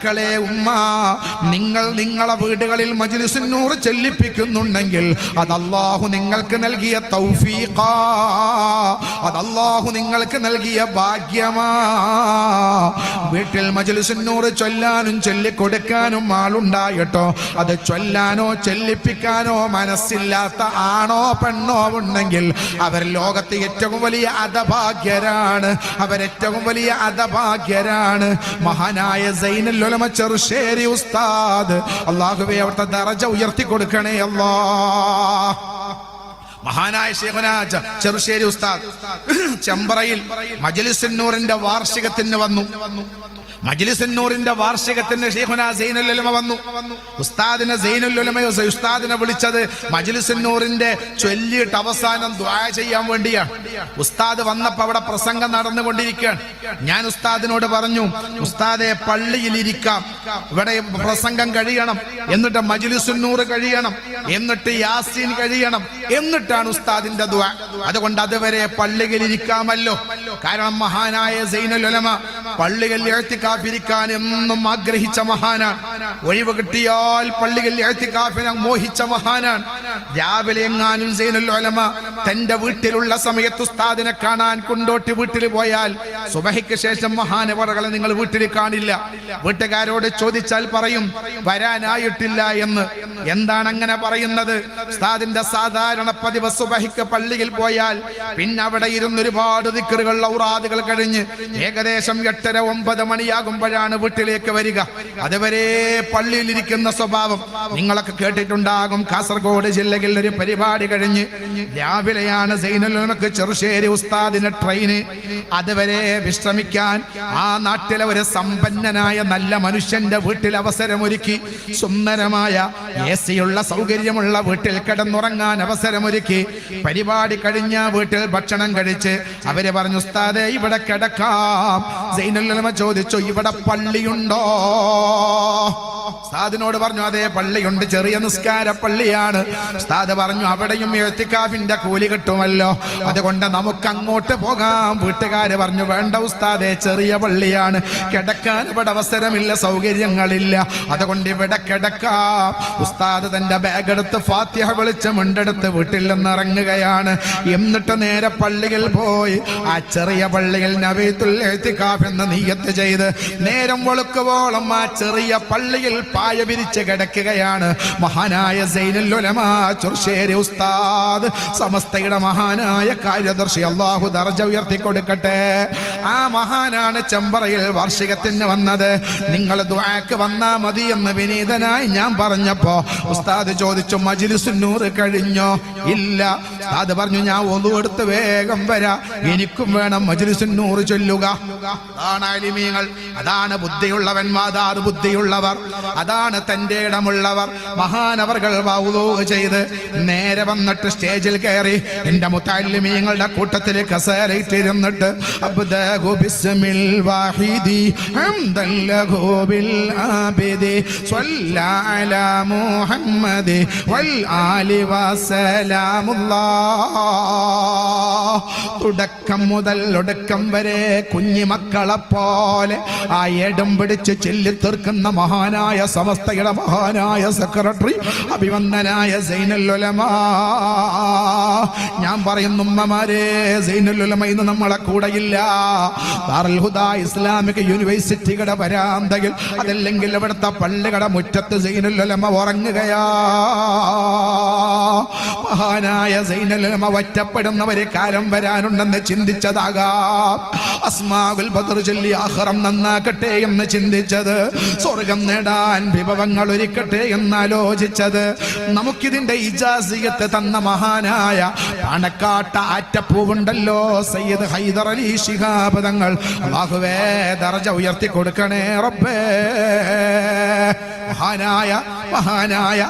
മക്കളെ ഉമ്മ നിങ്ങൾ നിങ്ങളെ വീടുകളിൽ മജ്ലിസുന്നൂർ ചെല്ലിപ്പിക്കുന്നുണ്ടെങ്കിൽ അത് നിങ്ങൾക്ക് നൽകിയ തൗഫീഖ. അത് നിങ്ങൾക്ക് നൽകിയ ഭാഗ്യമാ. വീട്ടിൽ മജ്ലിസുന്നൂർ ചൊല്ലാനും ചൊല്ലിക്കൊടുക്കാനും ആളുണ്ടായിട്ടോ? അത് ചൊല്ലാനോ ചെല്ലിപ്പിക്കാനോ മനസ്സില്ലാത്ത ആണോ പെണ്ണോ ഉണ്ടെങ്കിൽ അവർ ലോകത്ത് ഏറ്റവും വലിയ അധഭാഗ്യരാണ്. അവരേറ്റവും വലിയ അധഭാഗ്യരാണ്. മഹാനായ സൈനുൽ ഉലമ ചെറുശ്ശേരി ഉസ്താദ്. അള്ളാഹുവെ അവിടുത്തെ ദറജ ഉയർത്തി കൊടുക്കണേ അല്ലാ. മഹാനായ ശേഖനാജ ചെറുശ്ശേരി ഉസ്താദ്. ചെമ്പറയിൽ മജലിസുന്നൂറിന്റെ വാർഷികത്തിന് വന്നു. മജ്ലിസുന്നൂറിന്റെ വാർഷികത്തിന് ഷെയ്ഖുന സൈനുൽ ഉലമ വന്നു. ഉസ്താദിനെ സൈനുൽ ഉലമയോ ഉസ്താദിനെ വിളിച്ചത് മജ്ലിസുന്നൂറിന്റെ ചൊല്ലിയിട്ട് അവസാനം ദ്വായ ചെയ്യാൻ വേണ്ടിയാണ്. ഉസ്താദ് വന്നപ്പോ അവിടെ പ്രസംഗം നടന്നുകൊണ്ടിരിക്കുകയാണ്. ഞാൻ ഉസ്താദിനോട് പറഞ്ഞു ഉസ്താദെ പള്ളിയിൽ ഇരിക്കാം ഇവിടെ പ്രസംഗം കഴിയണം. എന്നിട്ട് മജ്ലിസുന്നൂർ കഴിയണം. എന്നിട്ട് യാസീൻ കഴിയണം. എന്നിട്ടാണ് ഉസ്താദിന്റെ ദ്വാ അതുകൊണ്ട് അതുവരെ പള്ളിയിൽ ഇരിക്കാമല്ലോ കാരണം മഹാനായ സൈനുൽ പള്ളികളിൽ എഴുത്തിക്കാഫിരിക്കാൻ എന്നും ആഗ്രഹിച്ച മഹാനാണ് ഒഴിവ് കിട്ടിയാൽ പള്ളിയിൽ എഴുത്തിക്കാഫിനെ മോഹിച്ച മഹാനാണ് രാവിലെ എങ്ങാനും തന്റെ വീട്ടിലുള്ള സമയത്ത് ഉസ്താദിനെ കാണാൻ കൊണ്ടോട്ടി വീട്ടിൽ പോയാൽ സുബഹിക്ക് ശേഷം മഹാനവറകളെ നിങ്ങൾ വീട്ടിൽ കാണില്ല. വീട്ടുകാരോട് ചോദിച്ചാൽ പറയും വരാനായിട്ടില്ല എന്ന്. എന്താണ് അങ്ങനെ പറയുന്നത്? ഉസ്താദിന്റെ സാധാരണ പതിവ് സുബഹിക്ക് പള്ളിയിൽ പോയാൽ പിന്നെ അവിടെ ഇരുന്ന് ഒരുപാട് ദിക്കറുകൾ ഔറാദുകൾ കഴിഞ്ഞ് ഏകദേശം എട്ടര ഒമ്പത് മണിയാകുമ്പോഴാണ് വീട്ടിലേക്ക് വരിക. അതുവരെ പള്ളിയിൽ ഇരിക്കുന്ന സ്വഭാവം. നിങ്ങളൊക്കെ കേട്ടിട്ടുണ്ടാകും കാസർഗോഡ് ജില്ലയിൽ ഒരു പരിപാടി കഴിഞ്ഞ് രാവിലെയാണ് സൈനുലമക്ക് ചെറുശ്ശേരി ഉസ്താദിന് ട്രെയിന്. അതുവരെ വിശ്രമിക്കാൻ ആ നാട്ടിലെ ഒരു സമ്പന്നനായ നല്ല മനുഷ്യന്റെ വീട്ടിൽ അവസരമൊരുക്കി സുന്ദരമായ എ സിയുള്ള സൗകര്യമുള്ള വീട്ടിൽ കിടന്നുറങ്ങാൻ അവസരമൊരുക്കി പരിപാടി കഴിഞ്ഞ വീട്ടിൽ ഭക്ഷണം കഴിച്ച് അവർ പറഞ്ഞു ഉസ്താദെ ഇവിടെ കിടക്കാം. ചോദിച്ചു ഇവിടെ പള്ളിയുണ്ടോ? ഉസ്താദിനോട് പറഞ്ഞു അതെ പള്ളിയുണ്ട് ചെറിയ നിസ്കാര പള്ളിയാണ്. ഉസ്താദ് പറഞ്ഞു അവിടെയും എഴുത്തിക്കാഫിന്റെ കൂലി കിട്ടുമല്ലോ. അതുകൊണ്ട് നമുക്ക് അങ്ങോട്ട് പോകാം. വീട്ടുകാര് പറഞ്ഞു വേണ്ട ഉസ്താദേ ചെറിയ പള്ളിയാണ്. കിടക്കാൻ ഇവിടെ അവസരമില്ല സൗകര്യങ്ങളില്ല. അതുകൊണ്ട് ഇവിടെ കിടക്കാം. ഉസ്താദ് തന്റെ ബാഗ് എടുത്ത് ഫാത്തിഹ വെളിച്ചമുണ്ടെടുത്ത് വീട്ടിൽ നിന്ന് ഇറങ്ങുകയാണ്. എന്നിട്ട് നേരെ പള്ളിയിൽ പോയി. ആ ചെറിയ പള്ളിയിൽ നബീത്തുൽ എഴുത്തിക്കാഫ് എന്ന് നീയത്ത് ചെയ്ത് നേരം വെളുക്കുവോളം ആ ചെറിയ പള്ളിയിൽ പായ വിരിച്ച് കിടക്കുകയാണ്. മഹാനായ ചുർശേരി ഉസ്താദ് സമസ്തയുടെ മഹാനായ കാര്യദർശി അള്ളാഹു ദർജ ഉയർത്തി കൊടുക്കട്ടെ ആ മഹാനാണ് ചെമ്പറയിൽ വാർഷികത്തിന് വന്നത്. നിങ്ങൾ ദുആക്ക് വന്നാ മതി എന്ന് വിനീതനായി ഞാൻ പറഞ്ഞപ്പോ ഉസ്താദ് ചോദിച്ചു മജിലിസുന്നൂറ് കഴിഞ്ഞോ? ഇല്ല. ഉസ്താദ് പറഞ്ഞു ഞാൻ ഒന്നു എടുത്ത് വേഗം വരാ. എനിക്കും വേണം മജിലിസുന്നൂറ് ചൊല്ലുക. അതാണ് അലിമീങ്ങൾ. അതാണ് ബുദ്ധിയുള്ളവന്മാർ അതാണ് ബുദ്ധിയുള്ളവർ. അതാണ് തന്റെ ഇടമുള്ളവർ. മഹാനവർകൾ ചെയ്ത് നേരെ വന്നിട്ട് സ്റ്റേജിൽ കയറി എന്റെ മുത്താലിമീങ്ങളുടെ കൂട്ടത്തിൽ കസേരയിട്ടിരുന്നിട്ട് അബ്ദഹു ബിസ്മിൽ വാഹിദി ഹംദൻ ലഹു ബിൽ ആബിദി സ്വല്ല അലാ മുഹമ്മദി വൽ ആലി വസലാമുല്ലാഹ്. തുടക്കം മുതൽ ഒടുക്കം വരെ കുഞ്ഞിമക്കളെ പോലെ ആ ഇടം പിടിച്ച് ചെല്ലി തീർക്കുന്ന മഹാനായ സമസ്തയുടെ മഹാനായ സെക്രട്ടറി അഭിവന്ദനായ സൈനുലുലമാ ഞാൻ പറയുന്നു ഉമ്മമാരെ സൈനുലുലമ ഇന്ന് നമ്മളെ കൂടെയില്ല. ഹുദ ഇസ്ലാമിക് യൂണിവേഴ്സിറ്റിയുടെ വരാന്തയിൽ അതല്ലെങ്കിൽ ഇവിടുത്തെ പള്ളികളുടെ മുറ്റത്ത് സൈനുലമ ഉറങ്ങുകയാ. മഹാനായ സൈനുലമ ഒറ്റപ്പെടുന്നവരെ കാലം വരാനുണ്ടെന്ന് ചിന്തിച്ചതാകാം. അസ്മാവിൽ ബദർ ആഹ്റം നന്നാക്കട്ടെ എന്ന് ചിന്തിച്ചത്. സ്വർഗം നേടാൻ വിഭവങ്ങൾ ഒരുക്കട്ടെ എന്നാലോചിച്ചത്. നമുക്കിതിന്റെ ഇജാസിയത്ത് തന്ന മഹാനായ അണക്കാട്ട ആറ്റപ്പൂവുണ്ടല്ലോ സയ്യിദ് ഹൈദർ അലി തങ്ങൾ അള്ളാഹുവേ ദർജ ഉയർത്തി കൊടുക്കണേ റബ്ബേ. മഹാനായ മഹാനായ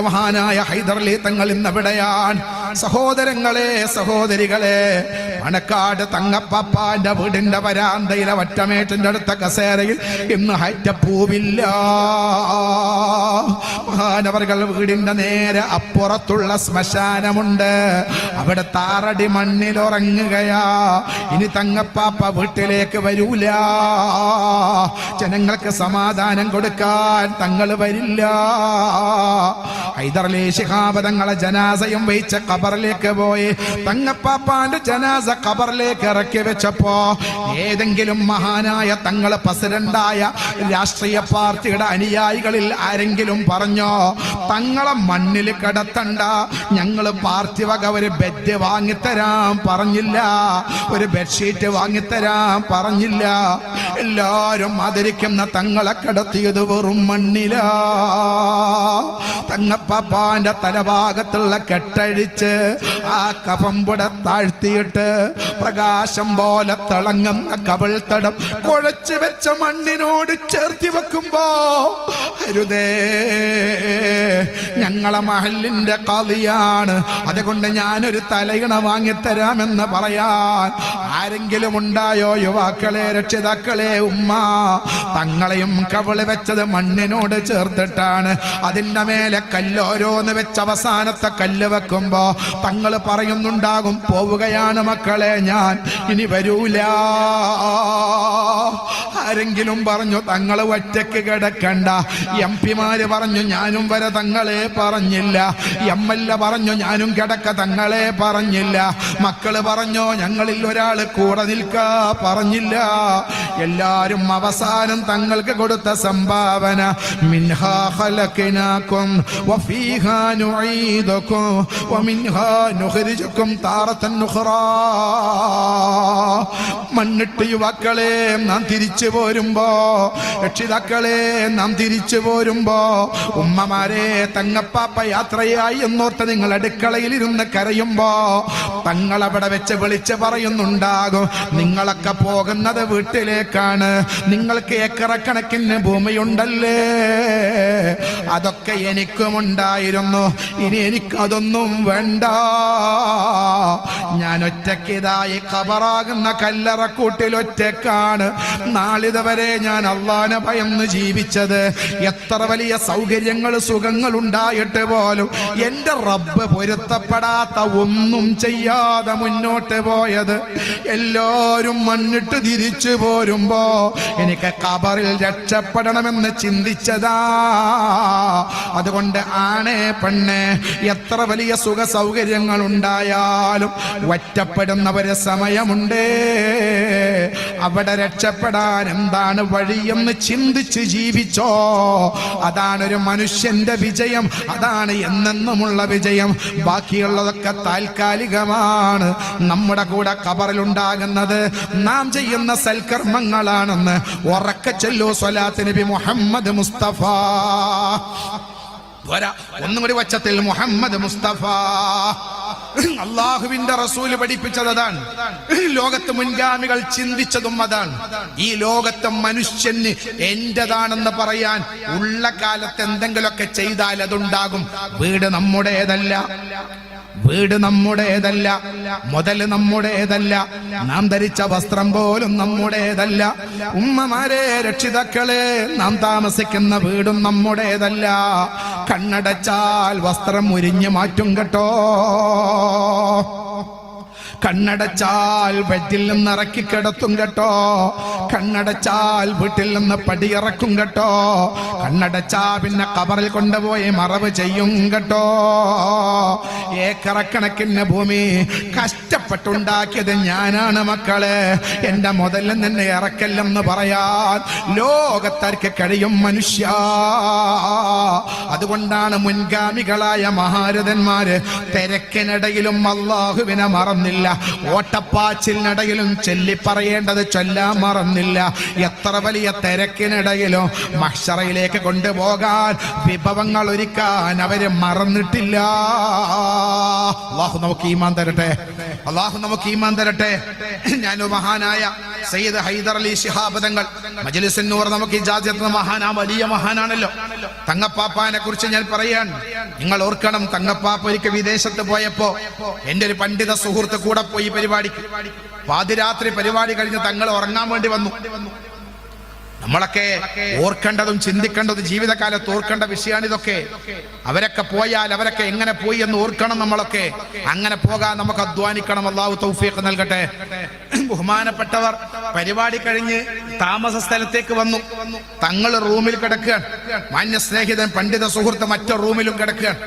മഹാനായ ഹൈദർ അലി തങ്ങൾ ഇന്ന് എവിടെയാണ്? സഹോദരങ്ങളെ സഹോദരികളെ മണക്കാട് തങ്ങപ്പാപ്പാന്റെ വീടിന്റെ വരാന്തയിലെ വറ്റമേറ്റിന്റെ അടുത്ത കസേരയിൽ ഇന്ന് ഹൈറ്റപ്പൂവില്ല. മഹാനവർകൾ വീടിന്റെ നേരെ അപ്പുറത്തുള്ള ശ്മശാനമുണ്ട്. അവിടെ താറടി മണ്ണിൽ ഉറങ്ങുകയാ. ഇനി തങ്ങപ്പാപ്പ വീട്ടിലേക്ക് വരൂല. ജനങ്ങൾക്ക് സമാധാനം കൊടുക്കാൻ തങ്ങൾ വരില്ല. ഹൈദർലി ശിഹാബ് തങ്ങളെ ജനാസയും വഹിച്ച കബറിലേക്ക് പോയി. തങ്ങപ്പാപ്പാന്റെ ജനാസ ഖബറിലേക്ക് ഇറക്കി വെച്ചപ്പോ ഏതെങ്കിലും മഹാനായ തങ്ങളെ പ്രസിഡന്റായ രാഷ്ട്രീയ പാർട്ടിയുടെ അനുയായികളിൽ ആരെങ്കിലും പറഞ്ഞോ തങ്ങളെ മണ്ണിൽ കിടത്തണ്ട ഞങ്ങൾ പാർട്ടി വക ഒരു ബെഡ് വാങ്ങിത്തരാൻ പറഞ്ഞില്ല. ഒരു ബെഡ്ഷീറ്റ് വാങ്ങിത്തരാൻ പറഞ്ഞില്ല. എല്ലാരും ആദരിക്കുന്ന തങ്ങളെ കിടത്തിയത് വെറും മണ്ണില. തങ്ങപ്പാപ്പാന്റെ തലഭാഗത്തുള്ള കെട്ടഴിച്ച് ആ കപമ്പുട താഴ്ത്തിയിട്ട് പ്രകാശം പോലെ തിളങ്ങുന്ന കവിൾത്തടം കുഴച്ചു വെച്ച മണ്ണിനോട് ചേർത്തി വെക്കുമ്പോ അരുതേ ഞങ്ങളെ മഹലിന്റെ കളിയാണ്. അതുകൊണ്ട് ഞാനൊരു തലയിണ വാങ്ങിത്തരാമെന്ന് പറയാൻ ആരെങ്കിലും ഉണ്ടായോ? യുവാക്കളെ രക്ഷിതാക്കളെ ഉമ്മ തങ്ങളെയും കവിൾ വെച്ചത് മണ്ണിനോട് ചേർത്തിട്ടാണ്. അതിന്റെ മേലെ കല്ലോരോന്ന് വെച്ച് അവസാനത്തെ കല്ല് വെക്കുമ്പോ തങ്ങൾ പറയുന്നുണ്ടാകും പോവുകയാണ് മക്കളെ ഞാൻ ഇനി വരൂല. ആരെങ്കിലും പറഞ്ഞു തങ്ങൾ ഒറ്റയ്ക്ക് കിടക്കണ്ട. എം പിമാര് പറഞ്ഞു ഞാനും വരെ. തങ്ങളെ പറഞ്ഞില്ല. എം എൽ എ പറഞ്ഞു ഞാനും കിടക്ക. തങ്ങളെ പറഞ്ഞില്ല. മക്കൾ പറഞ്ഞോ ഞങ്ങളിൽ ഒരാൾ കൂടെ നിൽക്കാ. പറഞ്ഞില്ല. എല്ലാരും അവസാനം തങ്ങൾക്ക് കൊടുത്ത സംഭാവന മിൻഹാ മണ്ണിട്ട് യുവാക്കളെ നാം തിരിച്ചു പോരുമ്പോ രക്ഷിതാക്കളെ നാം തിരിച്ചു പോരുമ്പോ ഉമ്മമാരെ തങ്ങപ്പാപ്പ യാത്രയായി എന്നോർത്ത് നിങ്ങൾ അടുക്കളയിൽ ഇരുന്ന് കരയുമ്പോ തങ്ങൾ അവിടെ വെച്ച് വിളിച്ച് പറയുന്നുണ്ടാകും നിങ്ങളൊക്കെ പോകുന്നത് വീട്ടിലേക്കാണ് നിങ്ങൾക്ക് ഏക്കറക്കണക്കിന് ഭൂമിയുണ്ടല്ലേ? അതൊക്കെ എനിക്കും ഉണ്ടായിരുന്നു ഇനി എനിക്കതൊന്നും വേണ്ട. ഞാൻ ഒറ്റക്കിതായി കബറാകുന്ന കല്ലറക്കൂട്ടിൽ ഒറ്റക്കാണ്. നാളിതുവരെ ഞാൻ അള്ളാനെ ഭയന്ന് ജീവിച്ചത്. എത്ര വലിയ സൗകര്യങ്ങൾ സുഖങ്ങൾ ഉണ്ടായിട്ട് പോലും എന്റെ റബ്ബ് പൊരുത്തപ്പെടാത്ത ഒന്നും ചെയ്യാതെ മുന്നോട്ട് പോയത്. എല്ലാവരും മണ്ണിട്ട് തിരിച്ചു പോരുമ്പോ എനിക്ക് കബറിൽ രക്ഷപ്പെടണമെന്ന് ചിന്തിച്ചതാ. അതുകൊണ്ട് ആണേ പെണ്ണേ എത്ര വലിയ സുഖ സൗകര്യങ്ങൾ ഉണ്ടായാലും ഒറ്റപ്പെടുന്നവര് സമയമുണ്ട്. അവിടെ രക്ഷപ്പെടാൻ എന്താണ് വഴിയെന്ന് ചിന്തിച്ച് ജീവിച്ചോ? അതാണ് ഒരു മനുഷ്യന്റെ വിജയം അതാണ് എന്നെന്നുമുള്ള വിജയം. ബാക്കിയുള്ളതൊക്കെ താൽക്കാലികമാണ്. നമ്മുടെ കൂടെ കബറിലുണ്ടാകുന്നത് നാം ചെയ്യുന്ന സൽക്കർമ്മങ്ങളാണെന്ന് ഉറക്ക ചെല്ലു സ്വലാത്ത് നബി മുഹമ്മദ് മുസ്തഫ. ഒന്നും കൂടി വച്ചത്തിൽ മുഹമ്മദ് മുസ്തഫ. അള്ളാഹുവിന്റെ റസൂൽ പഠിപ്പിച്ചത് അതാണ്. ലോകത്ത് മുൻഗാമികൾ ചിന്തിച്ചതും അതാണ്. ഈ ലോകത്തെ മനുഷ്യന് എന്റേതാണെന്ന് പറയാൻ ഉള്ള കാലത്ത് എന്തെങ്കിലുമൊക്കെ ചെയ്താൽ അതുണ്ടാകും. വീട് നമ്മുടേതല്ല. വീട് നമ്മുടേതല്ല മുതൽ നമ്മുടേതല്ല നാം ധരിച്ച വസ്ത്രം പോലും നമ്മുടേതല്ല. ഉമ്മമാരെ രക്ഷിതാക്കളെ നാം താമസിക്കുന്ന വീടും നമ്മുടേതല്ല. കണ്ണടച്ചാൽ വസ്ത്രം ഉരിഞ്ഞു മാറ്റും കേട്ടോ. കണ്ണടച്ചാൽ ബെഡിൽ നിന്ന് ഇറക്കി കിടത്തും കേട്ടോ. കണ്ണടച്ചാൽ വീട്ടിൽ നിന്ന് പടിയിറക്കും കേട്ടോ. കണ്ണടച്ചാ പിന്നെ കബറിൽ കൊണ്ടുപോയി മറവ് ചെയ്യും കേട്ടോ. ഏക്കറക്കണക്കിന് ഭൂമി കഷ്ടപ്പെട്ടുണ്ടാക്കിയത് ഞാനാണ് മക്കളെ. എന്റെ മുതലിൽ നിന്ന് ഇറക്കല്ലെന്ന് പറയാൻ ലോകത്താർക്ക് കഴിയും മനുഷ്യ. അതുകൊണ്ടാണ് മുൻഗാമികളായ മഹാരഥന്മാര് തിരക്കിനിടയിലും അള്ളാഹുവിനെ മറന്നില്ല. ഓട്ടപ്പാച്ചിലിനിടയിലും ചൊല്ലി പറയേണ്ടത് ചൊല്ലാൻ മറന്നില്ല. എത്ര വലിയ തിരക്കിനിടയിലും മഷറയിലേക്ക് കൊണ്ടുപോകാൻ വിഭവങ്ങൾ ഒരുക്കാൻ അവർ മറന്നിട്ടില്ല. അള്ളാഹു നമുക്ക് ഈമാൻ തരട്ടെ. അള്ളാഹു നമുക്ക് ഈമാൻ തരട്ടെ. ഞാൻ മഹാനായ സയ്യിദ് ഹൈദർ അലി ശിഹാബ് തങ്ങൾ. മജലിസിന്നൂർ നമുക്ക് ഇജാസത്ത് മഹാനാ വലിയ മഹാനാണല്ലോ. തങ്ങപ്പാപ്പാനെ കുറിച്ച് ഞാൻ പറയാൻ നിങ്ങൾ ഓർക്കണം തങ്ങപ്പാപ്പ ഒരിക്കൽ വിദേശത്ത് പോയപ്പോ എന്റെ ഒരു പണ്ഡിത സുഹൃത്ത് കൂടെ പോയി പരിപാടിക്ക്. പാതിരാത്രി പരിപാടി കഴിഞ്ഞ് തങ്ങൾ ഉറങ്ങാൻ വേണ്ടി വന്നു. നമ്മളൊക്കെ ഓർക്കേണ്ടതും ചിന്തിക്കേണ്ടതും ജീവിതകാലത്ത് ഓർക്കേണ്ട വിഷയമാണ് ഇതൊക്കെ. അവരൊക്കെ പോയാൽ അവരൊക്കെ എങ്ങനെ പോയി എന്ന് ഓർക്കണം നമ്മളൊക്കെ. അങ്ങനെ പോകാൻ നമുക്ക് അധ്വാനിക്കണം. അള്ളാഹു തൗഫീഖ് നൽകട്ടെ. ബഹുമാനപ്പെട്ടവർ പരിപാടി കഴിഞ്ഞ് താമസ സ്ഥലത്തേക്ക് വന്നു. തങ്ങൾ റൂമിൽ കിടക്കുകയാണ്. മാന്യ സ്നേഹിതൻ പണ്ഡിത സുഹൃത്ത് മറ്റു റൂമിലും കിടക്കുകയാണ്.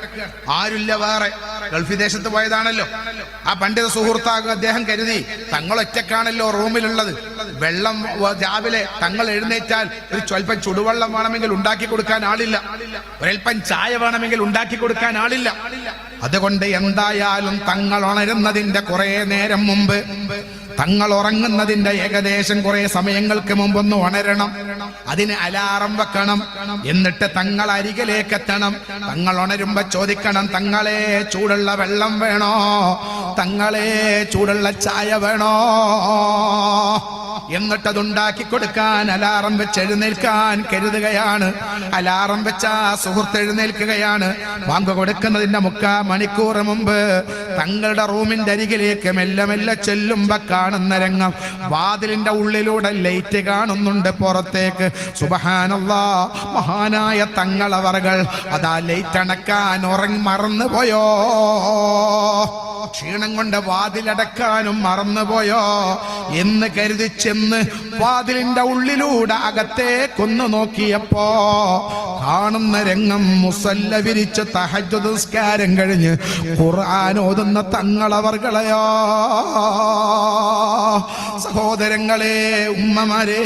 ആരുല്ല വേറെ. ഗൾഫ് വിദേശത്ത് പോയതാണല്ലോ. ആ പണ്ഡിത സുഹൃത്താകും അദ്ദേഹം കരുതി തങ്ങൾ ഒറ്റക്കാണല്ലോ റൂമിലുള്ളത്. വെള്ളം രാവിലെ തങ്ങൾ എഴുന്നേറ്റാൽ ഒരു ചൊൽപ്പം ചുടുവെള്ളം വേണമെങ്കിൽ ഉണ്ടാക്കി കൊടുക്കാൻ ആളില്ല. ഒരൽപ്പം ചായ വേണമെങ്കിൽ ഉണ്ടാക്കി കൊടുക്കാൻ ആളില്ല. അതുകൊണ്ട് എന്തായാലും തങ്ങൾ ഉണരുന്നതിന്റെ കുറെ നേരം മുമ്പ് തങ്ങൾ ഉറങ്ങുന്നതിന്റെ ഏകദേശം കുറെ സമയങ്ങൾക്ക് മുമ്പൊന്ന് ഉണരണം. അതിന് അലാറം വെക്കണം. എന്നിട്ട് തങ്ങൾ അരികിലേക്ക് എത്തണം തങ്ങൾ ഉണരുമ്പോ ചോദിക്കണം തങ്ങളെ ചൂടുള്ള വെള്ളം വേണോ? തങ്ങളെ ചൂടുള്ള ചായ വേണോ? എന്നിട്ടതുണ്ടാക്കി കൊടുക്കാൻ അലാറം വെച്ച് എഴുന്നേൽക്കാൻ കരുതുകയാണ്. അലാറം വെച്ച ആ സുഹൃത്ത് എഴുന്നേൽക്കുകയാണ്. വാങ്ങു കൊടുക്കുന്നതിന്റെ മുക്കാ മണിക്കൂർ മുമ്പ് തങ്ങളുടെ റൂമിന്റെ അരികിലേക്ക് മെല്ലെ മെല്ലെ ചെല്ലുമ്പോ കാണുന്ന രംഗം. വാതിലിന്റെ ഉള്ളിലൂടെ ലൈറ്റ് കാണുന്നുണ്ട് പുറത്തേക്ക്. സുബഹാനല്ലാ മഹാനായ തങ്ങളവറുകൾ അതാ ലൈറ്റ് അണക്കാൻ ഉറങ്ങി മറന്നു പോയോ ക്ഷീണം കൊണ്ട് വാതിലടക്കാനും മറന്നുപോയോ? എന്ന് കരുതി ചെന്ന് വാതിലിന്റെ ഉള്ളിലൂടെ അകത്തേക്കൊന്ന് നോക്കിയപ്പോ കാണുന്ന രംഗം മുസല്ല വിരിച്ച് തഹജ് കഴിഞ്ഞ് ഖുർആൻ ഓതുന്ന തങ്ങളവർകളെയോ സഹോദരങ്ങളെ ഉമ്മമാരെ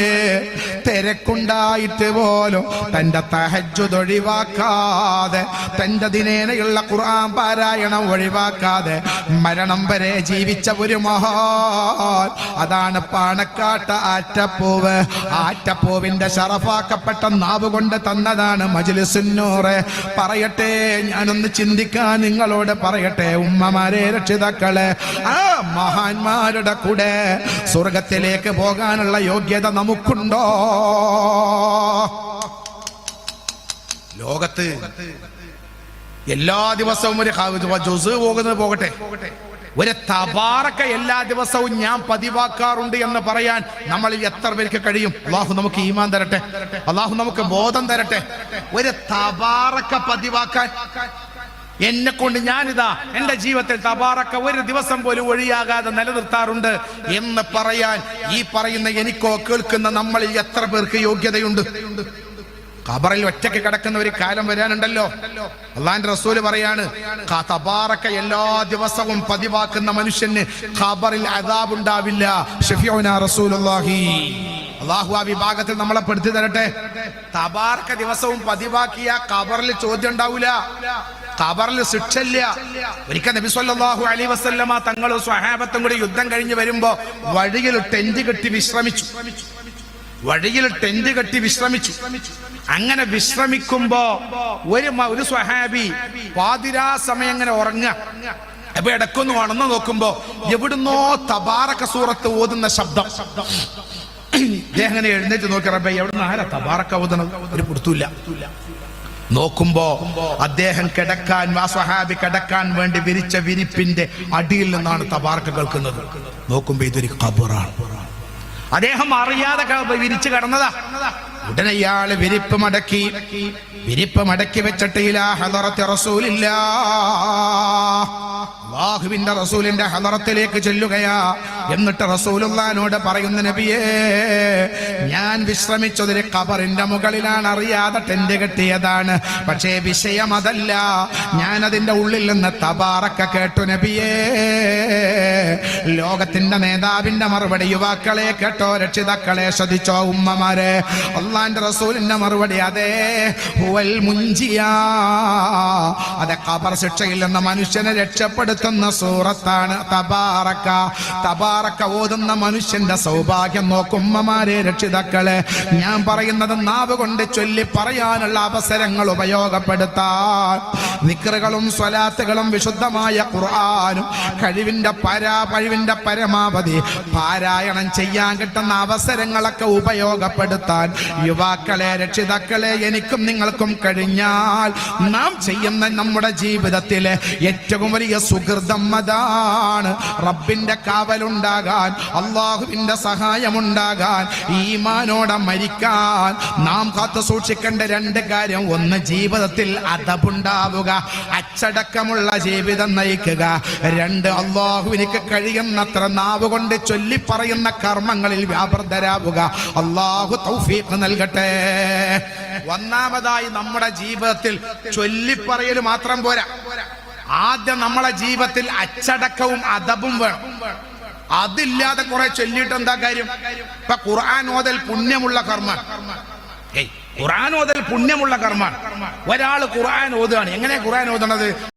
തിരക്കുണ്ടായിട്ട് പോലും തന്റെ തഹജ്ജുദ് ഒഴിവാക്കാതെ തന്റെ ദിനേനയുള്ള ഖുർആൻ പാരായണം ഒഴിവാക്കാതെ മരണം വരെ ജീവിച്ച ഒരു മഹാൻ. അതാണ് പാണക്കാട്ട ആറ്റപ്പൂവ്. ആറ്റപ്പൂവിന്റെ ഷറഫാക്കപ്പെട്ട നാവ് കൊണ്ട് തന്നതാണ് മജിലിസുന്നൂറ്. പറയട്ടെ ഞാനൊന്ന് ചിന്തിക്കാൻ നിങ്ങളോട് പറയട്ടെ ഉമ്മമാരെ രക്ഷിതാക്കളെ. ആ മഹാന്മാരുടെ കൂടെ സ്വർഗത്തിലേക്ക് പോകാനുള്ള യോഗ്യത നമുക്കുണ്ടോ? ലോകത്ത് എല്ലാ ദിവസവും ഒരു ജുസ് പോകുന്നത് പോകട്ടെ. ഒരു തബാറക്ക എല്ലാ ദിവസവും ഞാൻ പതിവാക്കാറുണ്ട് എന്ന് പറയാൻ നമ്മളിൽ എത്ര പേർക്ക് കഴിയും? അള്ളാഹു നമുക്ക് ഈമാൻ തരട്ടെ. അള്ളാഹു നമുക്ക് ബോധം തരട്ടെ. ഒരു തബാറക്ക പതിവാക്കാൻ എന്നെ കൊണ്ട് ഞാനിതാ എന്റെ ജീവിതത്തിൽ തബാറക്ക ഒരു ദിവസം പോലും ഒഴിയാകാതെ നിലനിർത്താറുണ്ട് എന്ന് പറയാൻ ഈ പറയുന്ന എനിക്കോ കേൾക്കുന്ന നമ്മളിൽ എത്ര പേർക്ക് യോഗ്യതയുണ്ട്? ഖബറിൽ ഒറ്റയ്ക്ക് കിടക്കുന്ന ഒരു കാലം വരാനുണ്ടല്ലോ. അള്ളാന്റെ റസൂൽ പറയാണ് എല്ലാ ദിവസവും പതിവാക്കുന്ന മനുഷ്യന് ഖബറിൽ അതാബുണ്ടാവില്ല അള്ളാഹു ആ വിഭാഗത്തിൽ നമ്മളെ പെടുത്തി തരട്ടെ. തബാർക്ക ദിവസവും പതിവാക്കിയ ഖബറിൽ ചോദ്യം ഉണ്ടാവില്ല ഖബറിൽ ശിക്ഷയില്ല. ഒരിക്കൽ നബി സല്ലല്ലാഹു അലൈഹി വസല്ലമ തങ്ങളും സ്വഹാബത്തും കൂടി യുദ്ധം കഴിഞ്ഞ് വരുമ്പോ വഴിയിൽ ടെന്റ് കെട്ടി വിശ്രമിച്ചു. വഴിയിൽ ടെന്റ് കെട്ടി വിശ്രമിച്ചു. അങ്ങനെ വിശ്രമിക്കുമ്പോ ഒരു ഒരു സ്വഹാബി പാതിരാ സമയം അങ്ങനെ ഉറങ്ങുക. അപ്പൊ ഇടക്കൊന്ന് ഉണർന്നു നോക്കുമ്പോ എവിടുന്നോ തബാറക്ക സൂറത്ത് ഓതുന്ന ശബ്ദം. ഇദ്ദേഹം എഴുന്നേറ്റ് നോക്കി റബ്ബേ എവിടുന്ന് ആരാ തബാറക്ക ഓതണം ഒരു പുറത്തൂല്ല നോക്കുമ്പോ അദ്ദേഹം കിടക്കാൻ ആ സ്വഹാബി കിടക്കാൻ വേണ്ടി വിരിച്ച വിരിപ്പിന്റെ അടിയിൽ നിന്നാണ് തബാറക്ക കേൾക്കുന്നത്. നോക്കുമ്പോ ഇതൊരു ഖബറാണ്. അദ്ദേഹം അറിയാതെ വിരിച്ചു കിടന്നതാ. ഉടനെ ഇയാൾ വിരിപ്പ് മടക്കി. വിരിപ്പ് മടക്കി വെച്ചിട്ട് ഇലാ ഹദറത്തി റസൂലില്ലാ. അള്ളാഹുവിന്റെ റസൂലിന്റെ ഹദറത്തിലേക്ക് ചെല്ലുകയാ. എന്നിട്ട് റസൂലുള്ളാനോട് പറയുന്ന നബിയേ ഞാൻ വിശ്രമിച്ചതിന് കബറിന്റെ മുകളിലാണ്. അറിയാതെ ടെന്റ് കെട്ടിയതാണ്. പക്ഷേ വിഷയം അതല്ല. ഞാൻ അതിന്റെ ഉള്ളിൽ നിന്ന് തബാറൊക്കെ കേട്ടു നബിയേ. ലോകത്തിന്റെ നേതാവിന്റെ മറുപടി യുവാക്കളെ കേട്ടോ രക്ഷിതാക്കളെ ശ്രദ്ധിച്ചോ ഉമ്മമാരെ. അള്ളാന്റെ റസൂലിന്റെ മറുപടി അതേ. ഹുവൽ മുഞ്ചിയാ അതെ കബർ ശിക്ഷയിൽ നിന്ന് മനുഷ്യനെ രക്ഷപ്പെടുത്തുന്ന സൂറത്താണ് തബാറക്ക. തബാറക്ക ഓതുന്ന മനുഷ്യന്റെ സൗഭാഗ്യം നോക്കുമ്മമാരെ രക്ഷിതാക്കളെ. ഞാൻ പറയുന്നത് നാവ് കൊണ്ട് ചൊല്ലി പറയാനുള്ള അവസരങ്ങൾ ഉപയോഗപ്പെടുത്താൻ. നിക്കറുകളും സ്വലാത്തുകളും വിശുദ്ധമായ ഖുർആാനും കഴിവിന്റെ പരാ കഴിവിന്റെ പരമാവധി പാരായണം ചെയ്യാൻ കിട്ടുന്ന അവസരങ്ങളൊക്കെ ഉപയോഗപ്പെടുത്താൻ. യുവാക്കളെ രക്ഷിതാക്കളെ എനിക്കും നിങ്ങൾക്കും കഴിഞ്ഞാൽ നാം ചെയ്യുന്ന നമ്മുടെ ജീവിതത്തിലെ ഏറ്റവും വലിയ സുഹൃതം റബ്ബിന്റെ കാവലുണ്ടാകാൻ അള്ളാഹുവിന്റെ സഹായമുണ്ടാകാൻ ഈമാനോടെ മരിക്കാൻ നാം കാത്തു സൂക്ഷിക്കേണ്ട രണ്ട് കാര്യം ഒന്ന് ജീവിതത്തിൽ അതപുണ്ടാവുക അച്ചടക്കമുള്ള ജീവിതം നയിക്കുക രണ്ട് അള്ളാഹുവിനിക്ക് കഴിയുന്നത്ര നാവ് കൊണ്ട് ചൊല്ലിപ്പറയുന്ന കർമ്മങ്ങളിൽ വ്യാപൃതരാവുക അള്ളാഹു തൗഫീഖ് നൽകട്ടെ ഒന്നാമതായി നമ്മുടെ ജീവിതത്തിൽ ചൊല്ലിപ്പറയൽ മാത്രം പോരാ ആദ്യം നമ്മളെ ജീവിതത്തിൽ അച്ചടക്കവും അദബും വേണം. അതില്ലാതെ കുറെ ചൊല്ലിയിട്ട് എന്താ കാര്യം? ഇപ്പൊ ഖുർആൻ ഓതൽ പുണ്യമുള്ള കർമ്മ. ഖുർആൻ ഓതൽ പുണ്യമുള്ള കർമ്മ. ഒരാൾ ഖുർആൻ ഓതുകയാണ്. എങ്ങനെ ഖുർആൻ ഓതണത്?